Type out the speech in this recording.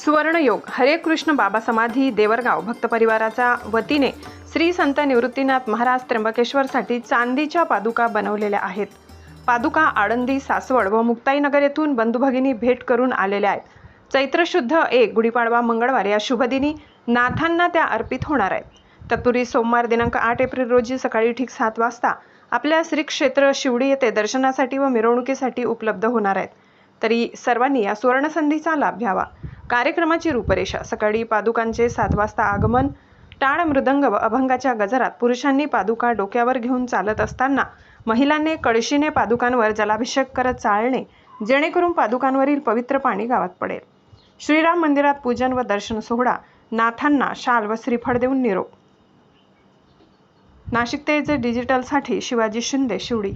सुवर्णयोग हरे कृष्ण बाबा समाधी देवरगाव भक्त परिवाराच्या वतीने श्री संत निवृत्तीनाथ महाराज त्र्यंबकेश्वरसाठी चांदीच्या पादुका बनवलेल्या आहेत. पादुका आळंदी सासवड व मुक्ताईनगर येथून बंधुभगिनी भेट करून आलेल्या आहेत. चैत्रशुद्ध एक गुढीपाडवा मंगळवार या शुभदिनी नाथांना त्या अर्पित होणार आहेत. तत्पूर्वी सोमवार दिनांक आठ एप्रिल रोजी सकाळी ठीक सात वाजता आपल्या श्री क्षेत्र शिवडी येथे दर्शनासाठी व मिरवणुकीसाठी उपलब्ध होणार आहेत. तरी सर्वांनी या सुवर्णसंधीचा लाभ घ्यावा. कार्यक्रमाची रूपरेषा सकाळी पादुकांचे सात वाजता आगमन टाळ मृदंग व अभंगाच्या गजरात पुरुषांनी पादुका डोक्यावर घेऊन चालत असताना महिलांनी कळशीने पादुकांवर जलाभिषेक करत चालणे जेणेकरून पादुकांवरील पवित्र पाणी गावात पडेल. श्रीराम मंदिरात पूजन व दर्शन सोहळा नाथांना शाल व श्रीफळ देऊन निरोप. नाशिकतेचे डिजिटलसाठी शिवाजी शिंदे शिवडी